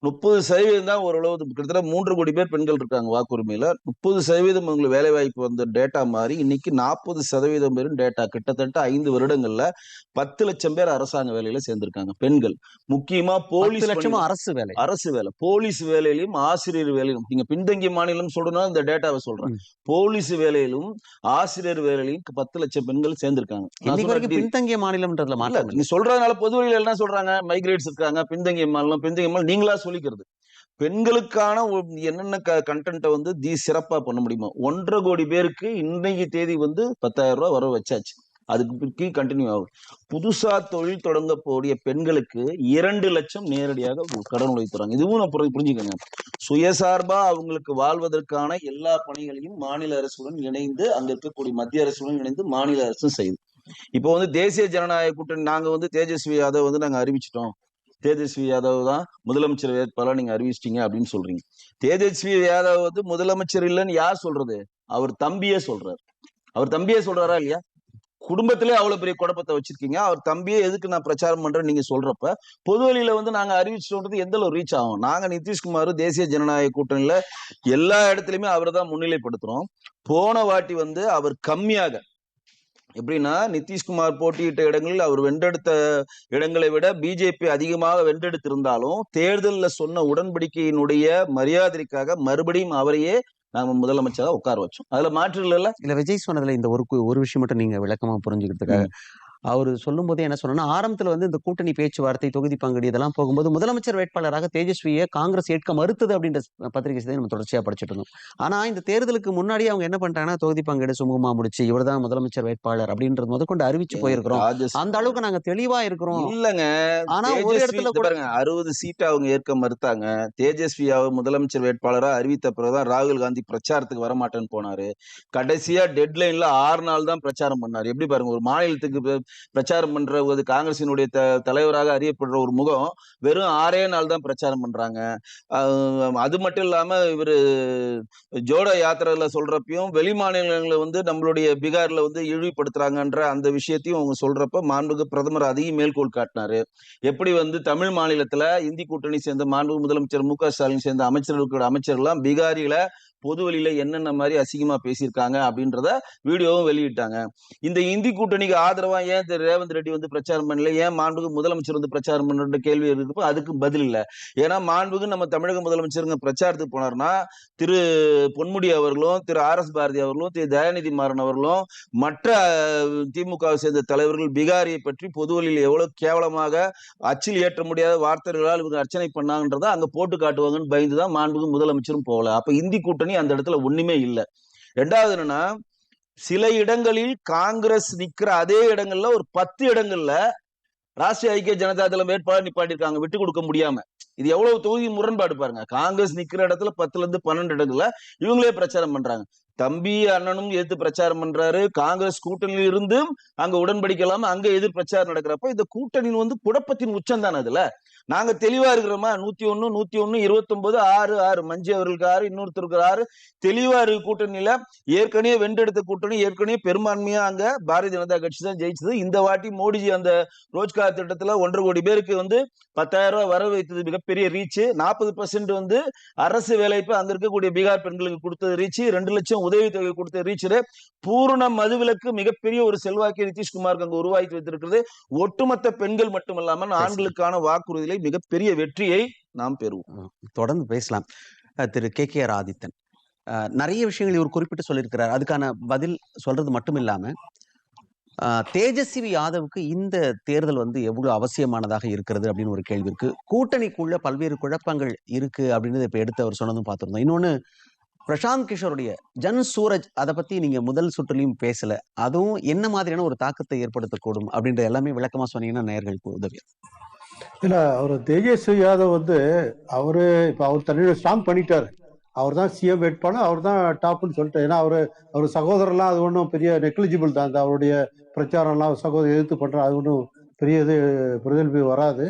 முப்பது சதவீதம் தான் ஓரளவு கிட்டத்தட்ட மூன்று கோடி பேர் பெண்கள் இருக்காங்க வாக்குரிமையில. முப்பது சதவீதம் உங்களுக்கு வேலை வாய்ப்பு வந்த டேட்டா மாதிரி இன்னைக்கு நாற்பது சதவீதம் பேரும் டேட்டா கிட்டத்தட்ட ஐந்து வருடங்கள்ல பத்து லட்சம் பேர் அரசாங்க வேலையில சேர்ந்திருக்காங்க பெண்கள். முக்கியமா போலீஸ் பணியில- அரசு வேலை. அரசு வேலை. போலீஸ் வேலையிலும் ஆசிரியர் வேலையிலும். நீங்க பின்தங்கிய மாநிலம் சொல்லணும் இந்த டேட்டாவை சொல்றேன். போலீஸ் வேலையிலும் ஆசிரியர் வேலையிலும் பத்து லட்சம் பெண்கள் சேர்ந்திருக்காங்க. பின்தங்கிய மாநிலம்ன்றதுல நீங்க சொல்றதுனால பொது வழியில என்ன சொல்றாங்க? மைக்ரேட்ஸ் இருக்காங்க பின்தங்கிய மாநிலம் பின்தங்கிய மாநிலம். நீங்களா சொல்லிக்கிறது. பெண்களுக்கான என்னென்ன க கண்டென்ட்டை வந்து தி சிறப்பா பண்ண முடியுமோ ஒன்றரை கோடி பேருக்கு இன்னைக்கு தேதி வந்து பத்தாயிரம் ரூபாய் வர வச்சாச்சு. அதுக்கு கண்டினியூ ஆகும். புதுசா தொழில் தொடங்க போடிய பெண்களுக்கு இரண்டு லட்சம் நேரடியாக கடன் உதவி தராங்க. இதுவும் நான் புரிஞ்சுக்கோங்க புரிஞ்சுக்கங்க. சுயசார்பா அவங்களுக்கு வாழ்வதற்கான எல்லா பணிகளையும் மாநில அரசுடன் இணைந்து அங்க இருக்கக்கூடிய மத்திய அரசுடன் இணைந்து மாநில அரசும் செய்யுது. இப்போ வந்து தேசிய ஜனநாயக கூட்டணி நாங்க வந்து தேஜஸ்வி யாதவ் வந்து நாங்க அறிவிச்சிட்டோம். தேஜஸ்வி யாதவ் தான் முதலமைச்சர் வேட்பாளர் நீங்க அறிவிச்சிட்டீங்க அப்படின்னு சொல்றீங்க. தேஜஸ்வி யாதவ் வந்து முதலமைச்சர் இல்லைன்னு யார் சொல்றது? அவர் தம்பியே சொல்றாரு. அவர் தம்பியே சொல்றாரா இல்லையா? குடும்பத்திலே அவ்வளவு பெரிய குழப்பத்தை வச்சிருக்கீங்க. அவர் தம்பியே எதுக்கு நான் பிரச்சாரம் பண்றேன்னு நீங்க சொல்றப்ப பொது வழியில வந்து நாங்க அறிவிச்சோன்றது எந்த அளவு ரீச் ஆகும்? நாங்க நிதிஷ்குமார் தேசிய ஜனநாயக கூட்டணியில எல்லா இடத்துலயுமே அவரை தான் முன்னிலைப்படுத்துறோம். போன வாட்டி வந்து அவர் கம்மியாக எப்படின்னா நிதிஷ்குமார் போட்டியிட்ட இடங்களில் அவர் வென்றெடுத்த இடங்களை விட பிஜேபி அதிகமாக வென்றெடுத்திருந்தாலும் தேர்தலில் சொன்ன உடன்படிக்கையினுடைய மரியாதைக்காக மறுபடியும் அவரையே நாம முதலமைச்சரா உட்கார வச்சோம். அதுல மாற்று இல்லைல்ல. இல்ல விஜய் சொன்னதுல இந்த ஒரு ஒரு விஷயம் மட்டும் நீங்க விளக்கமா புரிஞ்சுக்கிறதுக்காக. அவர் சொல்லும் போதே என்ன சொன்னா ஆரம்பத்துல வந்து இந்த கூட்டணி பேச்சுவார்த்தை தொகுதி பங்கடி இதெல்லாம் போகும்போது முதலமைச்சர் வேட்பாளராக தேஜஸ்வியை காங்கிரஸ் ஏற்க மறுத்தது அப்படின்ற பத்திரிகை செய்தி நம்ம தொடர்ச்சியா படிச்சுட்டு இருந்தோம். ஆனா இந்த தேர்தலுக்கு முன்னாடியே அவங்க என்ன பண்ணிட்டாங்கன்னா தொகுதி பங்கீடு சுமூகமா முடிச்சு இவர்தான் முதலமைச்சர் வேட்பாளர் அப்படின்றது முதற்கொண்டு அறிவிச்சு போயிருக்கிறோம். அந்த அளவுக்கு நாங்க தெளிவா இருக்கிறோம். இல்லங்க. ஆனா ஒரு இடத்துல கூட பாருங்க அறுபது சீட்டை அவங்க ஏற்க மறுத்தாங்க. தேஜஸ்வியாவை முதலமைச்சர் வேட்பாளரா அறிவித்த பிறகுதான் ராகுல் காந்தி பிரச்சாரத்துக்கு வரமாட்டேன்னு போனாரு. கடைசியா டெட்லைன்ல ஆறு நாள் தான் பிரச்சாரம் பண்ணாரு. எப்படி பாருங்க ஒரு மாநிலத்துக்கு பிரச்சாரம் பண்ற ஒரு காங்கிரசினுடைய த தலைவராக அறியப்படுற ஒரு முகம் வெறும் ஆறே நாள் தான் பிரச்சாரம் பண்றாங்க. அது மட்டும் இல்லாம இவரு ஜோட யாத்திரையில சொல்றப்பையும் வெளி மாநிலங்களை வந்து நம்மளுடைய பீகார்ல வந்து இழிவுபடுத்துறாங்கன்ற அந்த விஷயத்தையும் அவங்க சொல்றப்ப மாண்புக்கு பிரதமர் அதையும் மேற்கோள் காட்டினாரு. எப்படி வந்து தமிழ் மாநிலத்துல இந்தி கூட்டணி சேர்ந்த மாண்பு முதலமைச்சர் மு க ஸ்டாலின் சேர்ந்த அமைச்சர்களுக்கு அமைச்சர்லாம் பீகாரிகளை பொது வழியில என்னென்ன மாதிரி அசிங்கமா பேசியிருக்காங்க அப்படின்றத வீடியோவும் வெளியிட்டாங்க. இந்த இந்தி கூட்டணிக்கு ஆதரவா ஏன் திரு ரேவந்த் ரெட்டி வந்து பிரச்சாரம் பண்ணல? ஏன் மாண்புக்கு முதலமைச்சர் வந்து பிரச்சாரம் பண்ணுற கேள்வி இருக்கப்போ அதுக்கு பதில் இல்லை. ஏன்னா மாண்புக்கு நம்ம தமிழக முதலமைச்சருங்க பிரச்சாரத்துக்கு போனார்னா திரு பொன்முடி அவர்களும் திரு ஆர் எஸ் பாரதி அவர்களும் திரு தயாநிதி மாறன் அவர்களும் மற்ற திமுகவை சேர்ந்த தலைவர்கள் பீகாரியை பற்றி பொது வழியில் எவ்வளவு கேவலமாக அச்சில் ஏற்ற முடியாத வார்த்தைகளால் இவங்க அர்ச்சனை பண்ணாங்கன்றத அங்க போட்டு காட்டுவாங்கன்னு பயந்துதான் மாண்புக்கு முதலமைச்சரும் போகல. அப்ப இந்தி கூட்டணி அந்த இடத்துல ஒண்ணுமே இல்லை. ரெண்டாவது என்னன்னா சில இடங்களில் காங்கிரஸ் நிக்கிற அதே இடங்கள்ல ஒரு பத்து இடங்கள்ல ராஷ்டிரிய ஐக்கிய ஜனதா தளம் வேட்பாளர் நிப்பாட்டிருக்காங்க விட்டு கொடுக்க முடியாம. இது எவ்வளவு தொகுதி முரண்பாடு பாருங்க. காங்கிரஸ் நிக்கிற இடத்துல பத்துல இருந்து பன்னெண்டு இடங்கள்ல இவங்களே பிரச்சாரம் பண்றாங்க. தம்பி அண்ணனும் எதிர்த்து பிரச்சாரம் பண்றாரு. காங்கிரஸ் கூட்டணியில் இருந்தும் அங்க உடன்படிக்கலாம அங்க எதிர் பிரச்சாரம் நடக்கிறப்ப இந்த கூட்டணியில் வந்து குழப்பத்தின் உச்சம் தானே அதுல? நாங்க தெளிவா இருக்கிறோமா? நூத்தி ஒண்ணு நூத்தி ஒண்ணு இருபத்தி ஒன்பது ஆறு ஆறு. மஞ்சு அவர்களுக்கு ஆறு இன்னொருத்தருக்கு ஆறு. தெளிவா இருக்கு கூட்டணியில ஏற்கனவே வென்றெடுத்த கூட்டணி ஏற்கனவே பெரும்பான்மையா அங்க பாரதிய ஜனதா கட்சி தான் ஜெயிச்சது. இந்த வாட்டி மோடிஜி அந்த ரோஜ்கார் திட்டத்துல ஒன்றரை கோடி பேருக்கு வந்து பத்தாயிரம் ரூபாய் வர வைத்தது மிகப்பெரிய ரீச் நாற்பது பர்சன்ட் வந்து அரசு வேலைப்பு அங்க இருக்கக்கூடிய பீகார் பெண்களுக்கு கொடுத்தது ரீச் ரெண்டு லட்சம் உதவித்தொகை கொடுத்த ரீச் பூரண மதுவிலக்கு மிகப்பெரிய ஒரு செல்வாக்கை நிதிஷ்குமாருக்கு அங்க உருவாக்கி வைத்திருக்கிறது. ஒட்டுமொத்த பெண்கள் மட்டுமல்லாமல் ஆண்களுக்கான வாக்குறுதியில மிகப்பெரிய வெற்றியை நாம் பெறுவோம். தொடர்ந்து பேசலாம். திரு கே. கே. ஆர் ஆதித்தன் நிறைய விஷயங்கள் இவர் குறிப்பிட்டு சொல்லியிருக்கிறார். அதுக்கான பதில் சொல்றது மட்டும் இல்லாம தேஜஸ்வி யாதவுக்கு இந்த தேர்தல் வந்து எவ்வளவு அவசியமானதாக இருக்கிறது அப்படின்னு ஒரு கேள்வி இருக்கு. கூட்டணிக்குள்ள பல்வேறு குழப்பங்கள் இருக்கு அப்படின்னு இப்ப எடுத்து அவர் சொன்னதும் பார்த்திருந்தோம். இன்னொன்னு பிரசாந்த் கிஷோருடைய ஜன் சூரஜ் அதை பத்தி நீங்க முதல் சுற்றுலையும் பேசல. அதுவும் என்ன மாதிரியான ஒரு தாக்கத்தை ஏற்படுத்தக்கூடும் அப்படின்ற எல்லாமே விளக்கமா சொன்னீங்கன்னா நேர்களுக்கு உதவி இல்ல அவர் தேஜஸ்வி யாதவ் வந்து அவரு இப்ப அவர் தன்னுடைய ஸ்ட்ராங் பண்ணிட்டாரு. அவர் தான் சிஎம் வேட்பாளர் அவர் தான் டாப்னு சொல்லிட்டு ஏன்னா அவர் அவர் சகோதரர்லாம் அது ஒன்றும் பெரிய நெக்லிஜிபிள் தான். அந்த அவருடைய பிரச்சாரம்லாம் சகோதரர் எதிர்த்து பண்ற அது ஒன்றும் பெரிய இது பிரதிநிதி வராது.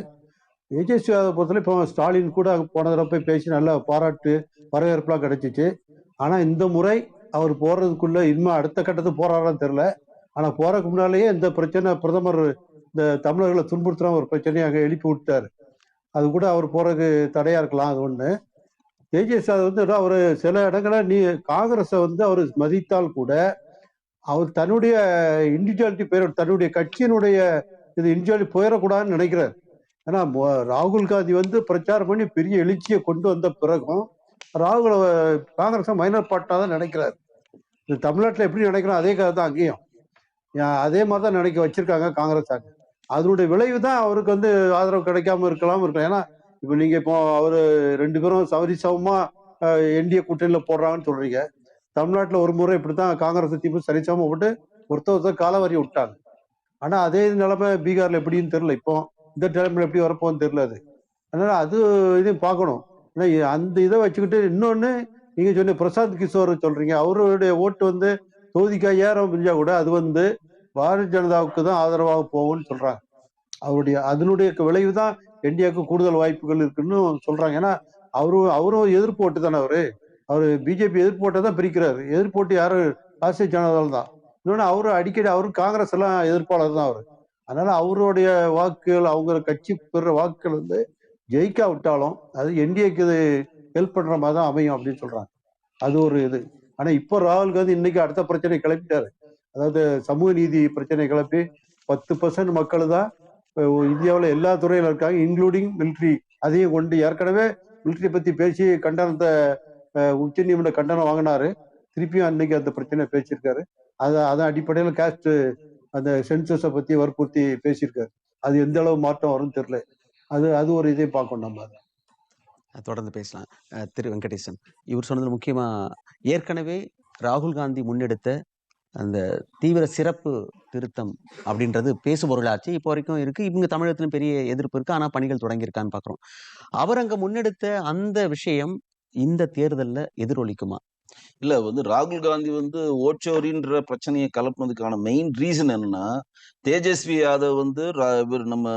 தேஜஸ்வி யாதவ் பொறுத்தவரை இப்போ ஸ்டாலின் கூட போன தடவை போய் பேசி நல்ல பாராட்டு வரவேற்பெல்லாம் கிடைச்சிச்சு. ஆனா இந்த முறை அவர் போறதுக்குள்ள இனிமே அடுத்த கட்டத்துக்கு போறாரான்னு தெரியல. ஆனா போறதுக்கு முன்னாலேயே இந்த பிரச்சனை பிரதமர் இந்த தமிழர்களை துன்புறுத்துற ஒரு பிரச்சனையாக எழுப்பி விட்டாரு. அது கூட அவர் போறதுக்கு தடையா இருக்கலாம் அது ஒண்ணு. தேஜஸ் அது வந்து அவர் சில இடங்களை நீ காங்கிரஸை வந்து அவர் மதித்தால் கூட அவர் தன்னுடைய இண்டிவிஜுவாலிட்டி பேர் தன்னுடைய கட்சியினுடைய இது இண்டிவிஜுவாலிட்டி போயிடக்கூடாதுன்னு நினைக்கிறார். ஏன்னா ராகுல் காந்தி வந்து பிரச்சாரம் பண்ணி பெரிய எழுச்சியை கொண்டு வந்த பிறகும் ராகுல் காங்கிரஸை மைனர் பார்ட்டாக தான் நினைக்கிறார். இது தமிழ்நாட்டில் எப்படி நினைக்கிறோம் அதே கதை தான் அங்கேயும். அதே மாதிரி தான் நினைக்க வச்சிருக்காங்க காங்கிரஸ் அங்கே அதனுடைய விளைவு தான் அவருக்கு வந்து ஆதரவு கிடைக்காம இருக்கலாம் இருக்கலாம் ஏன்னா இப்போ நீங்க இப்போ அவரு ரெண்டு பேரும் சவரி சமமா என்டிஏ கூட்டணியில போடுறாங்கன்னு சொல்றீங்க. தமிழ்நாட்டில் ஒரு முறை இப்படித்தான் காங்கிரஸ் திமுக சரிசமமா போட்டு ஒருத்த ஒருத்தர் காலவரி விட்டாங்க. ஆனா அதே நிலைமை பீகார்ல எப்படின்னு தெரியல. இப்போ இந்த நிலைமையில எப்படி வரப்போன்னு தெரியல அது. அதனால அது இதையும் பார்க்கணும். ஏன்னா அந்த இதை வச்சுக்கிட்டு இன்னொன்னு நீங்க சொன்ன பிரசாந்த் கிஷோர் சொல்றீங்க. அவருடைய ஓட்டு வந்து தொகுதிக்கு ஐயாயிரம் பிரிஞ்சா கூட அது வந்து பாரதிய ஜனதாவுக்கு தான் ஆதரவாக போகும்னு சொல்றாங்க. அவருடைய அதனுடைய விளைவு தான் என்டிஏக்கு கூடுதல் வாய்ப்புகள் இருக்குன்னு சொல்றாங்க. ஏன்னா அவரும் அவரும் எதிர்ப்பு ஓட்டு தானே அவரு? அவர் பிஜேபி எதிர்ப்பு ஓட்டை தான் பிரிக்கிறாரு. எதிர்ப்பு ஓட்டு யாரு? ராஷ்டிரிய ஜனதாவில் தான். இன்னொன்னு அவரு அடிக்கடி அவரு காங்கிரஸ் எல்லாம் எதிர்ப்பாளர் தான் அவரு. அதனால அவருடைய வாக்குகள் அவங்க கட்சி பெற வாக்குகள் வந்து ஜெயிக்கா விட்டாலும் அது என்டிஏக்கு இது ஹெல்ப் பண்ற மாதிரி தான் அமையும் அப்படின்னு சொல்றாங்க. அது ஒரு இது. ஆனா இப்போ ராகுல் காந்தி இன்னைக்கு அடுத்த பிரச்சனை கிளப்பிட்டாரு. அதாவது சமூக நீதி பிரச்சனை கிளப்பி பத்து பர்சன்ட் மக்கள் தான் இந்தியாவில் எல்லா துறையில இருக்காங்க இன்க்ளூடிங் மிலிட்ரி அதையும் கொண்டு ஏற்கனவே மிலிட்ரி பத்தி பேசி கண்டனத்தை உச்ச நீதிமன்ற கண்டனம் வாங்கினாரு. திருப்பியும் அன்னைக்கு அந்த பிரச்சனை பேசியிருக்காரு. அதை அதான் அடிப்படையில் காஸ்ட் அந்த சென்சஸை பத்தி வற்புறுத்தி பேசியிருக்காரு. அது எந்த அளவு மாற்றம் வரும்னு தெரியல. அது அது ஒரு இதை பார்க்கணும் நம்ம அதை. தொடர்ந்து பேசலாம். திரு வெங்கடேசன் இவர் சொன்னது முக்கியமா ஏற்கனவே ராகுல் காந்தி முன்னெடுத்த அந்த தீவிர சிறப்பு திருத்தம் அப்படின்றது பேசுபொருளாச்சு இப்போ வரைக்கும் இருக்கு. இவங்க தமிழகத்திலும் பெரிய எதிர்ப்பு இருக்கு. ஆனா பணிகள் தொடங்கியிருக்கான்னு பாக்குறோம். அவர் அங்க முன்னெடுத்த அந்த விஷயம் இந்த தேர்தல்ல எதிரொலிக்குமா? இல்ல வந்து ராகுல் காந்தி வந்து ஓச்சோரின்ற பிரச்சனையை கலப்பினதுக்கான மெயின் ரீசன் என்னன்னா தேஜஸ்வி யாதவ் வந்து ரா- இவர் நம்ம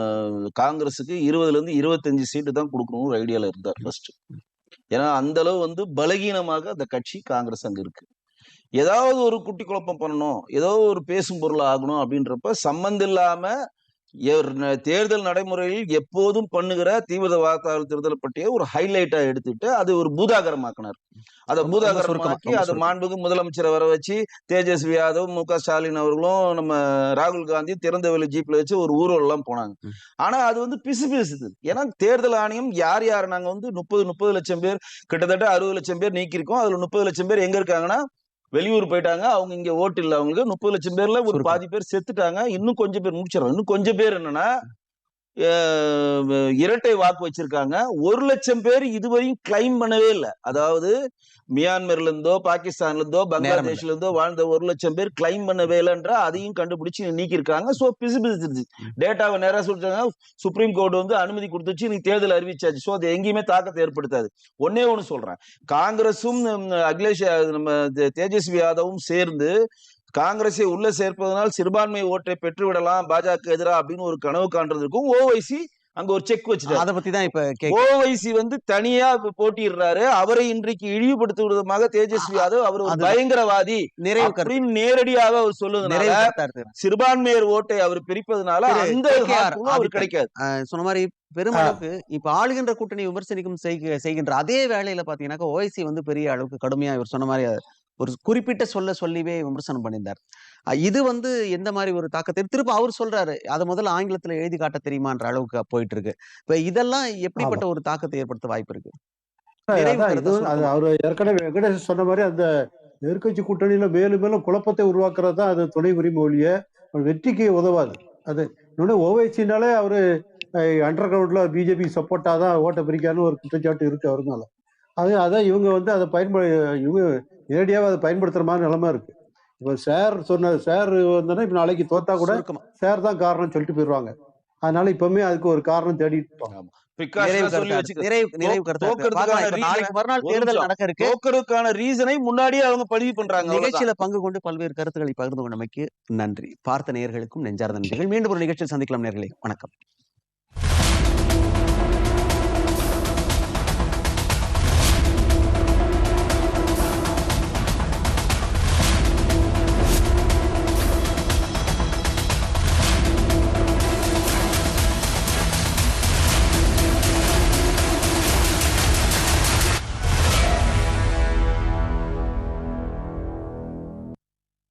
காங்கிரஸுக்கு இருபதுல இருந்து இருபத்தஞ்சு சீட்டு தான் கொடுக்கணும்னு ஒரு ஐடியால இருந்தார் ஃபர்ஸ்ட் ஏன்னா அந்த அளவு வந்து பலகீனமாக அந்த கட்சி காங்கிரஸ் அங்க இருக்கு. ஏதாவது ஒரு குட்டி குழப்பம் பண்ணணும் ஏதோ ஒரு பேசும் பொருள் ஆகணும் அப்படின்றப்ப சம்மந்தம் இல்லாம தேர்தல் நடைமுறையில் எப்போதும் பண்ணுகிற தீவிர வாக்காளர் தேர்தல் பற்றிய ஒரு ஹைலைட்டா எடுத்துட்டு அதை ஒரு பூதாகரமாக்கினார். அதை பூதாகரமாக்கி அதை. மாண்புக்கு முதலமைச்சரை வர வச்சு தேஜஸ்வி யாதவ் மு க ஸ்டாலின் அவர்களும் நம்ம ராகுல் காந்தி திறந்த வெளி ஜீப்ல வச்சு ஒரு எல்லாம் போனாங்க. ஆனா அது வந்து பிசு பிசுது. ஏன்னா தேர்தல் ஆணையம் யார் யார்? நாங்க வந்து முப்பது முப்பது லட்சம் பேர் கிட்டத்தட்ட அறுபது லட்சம் பேர் நீக்கியிருக்கோம். அதுல முப்பது லட்சம் பேர் எங்க இருக்காங்கன்னா வெளியூர் போயிட்டாங்க. அவங்க இங்க ஓட்டு இல்ல அவங்களுக்கு முப்பது லட்சம் பேர்ல ஒரு. பாதி பேர் செத்துட்டாங்க. இன்னும் கொஞ்சம் பேர் முடிச்சிடறாங்க இன்னும் கொஞ்சம் பேர் என்னன்னா இரட்டை வாக்கு வச்சிருக்காங்க. ஒரு லட்சம் பேர் இதுவரையும் கிளைம் பண்ணவே இல்லை. அதாவது மியான்மர்ல இருந்தோ பாகிஸ்தான்ல இருந்தோ பங்களாதேஷ்ல இருந்தோ வாழ்ந்த ஒரு லட்சம் பேர் கிளைம் பண்ணவே இல்லைன்ற அதையும் கண்டுபிடிச்சு நீக்கியிருக்காங்க. சோ பிசு பிசுச்சு டேட்டாவை நேரா சொல்லிட்டாங்க. சுப்ரீம் கோர்ட் வந்து அனுமதி கொடுத்துச்சு. நீ தேர்தல் அறிவிச்சாச்சு. சோ அது எங்கேயுமே தாக்கத்தை ஏற்படுத்தாது. ஒன்னே ஒண்ணு சொல்றேன். காங்கிரஸும் அகிலேஷ் நம்ம தேஜஸ்வி யாதவும் சேர்ந்து காங்கிரஸை உள்ள சேர்ப்பதனால் சிறுபான்மை ஓட்டை பெற்றுவிடலாம். பாஜக எதிரா அப்படின்னு ஒரு கனவு காண்றதுக்கும் ஓவைசி அங்க ஒரு செக் வச்சுட்டாரு. அதை பத்தி தான் இப்ப ஓவைசி வந்து தனியா இப்ப போட்டியிடுறாரு அவரை இன்றைக்கு இழிவுபடுத்தும் விதமாக தேஜஸ்வி யாதவ் அவர் ஒரு. பயங்கரவாதி நிறைவு அப்படின்னு நேரடியாக அவர் இருக்கு. சிறுபான்மையர் ஓட்டை அவர் பிரிப்பதனால அந்த அவர். கிடைக்காது. சொன்ன மாதிரி பெருமளவுக்கு இப்ப ஆளுகின்ற கூட்டணி விமர்சனிக்கும் செய்க- செய்கின்ற அதே வேளையில பாத்தீங்கன்னாக்கா ஓய்சி வந்து பெரிய அளவுக்கு கடுமையா இவர் சொன்ன மாதிரி ஒரு குறிப்பிட்ட சொல்ல சொல்லிவே விமர்சனம் பண்ணியிருந்தார். இது வந்து எந்த மாதிரி ஒரு தாக்கத்தை திருப்ப அவர் சொல்றாரு அதை முதல்ல ஆங்கிலத்துல எழுதி காட்ட தெரியுமான்ற அளவுக்கு போயிட்டு இருக்கு இப்ப இதெல்லாம் எப்படிப்பட்ட ஒரு தாக்கத்தை ஏற்படுத்த வாய்ப்பு இருக்கு. அவர் ஏற்கனவே வெங்கடேஷ் சொன்ன மாதிரி அந்த எதிர்க்கட்சி கூட்டணியில மேலும் மேலும் குழப்பத்தை உருவாக்குறது தான் அது துணை உரிமை ஒழிய வெற்றிக்கு உதவாது. அது இன்னொன்று ஓவைசினாலே அவரு அண்டர் கிரவுண்ட்ல பிஜேபி சப்போர்ட்டா தான் ஓட்டை பிரிக்கான்னு ஒரு குற்றச்சாட்டு இருக்கு அவருனால. அது அதான் இவங்க வந்து அதை பயன்படு இவங்க நேரடியாக அதை பயன்படுத்துற மாதிரி நிலைமை இருக்கு. இப்போ சார் சொன்ன சார் வந்தோன்னா இப்போ நாளைக்கு தோத்தா கூட சார் தான் காரணம் சொல்லிட்டு போயிடுவாங்க. அதனால இப்பவுமே அதுக்கு ஒரு காரணம் தேடிட்டு இருப்பாங்க. முன்னாடியே அவங்க பதிவு பண்றாங்க. நிகழ்ச்சியில பங்கு கொண்டு பல்வேறு கருத்துக்களை பகிர்ந்து கொண்டமைக்கு நன்றி. பார்த்த நேயர்களுக்கும் நெஞ்சார்ந்த நன்றிகள். மீண்டும் ஒரு நிகழ்ச்சியில் சந்திக்கலாம் நேர்களே வணக்கம்.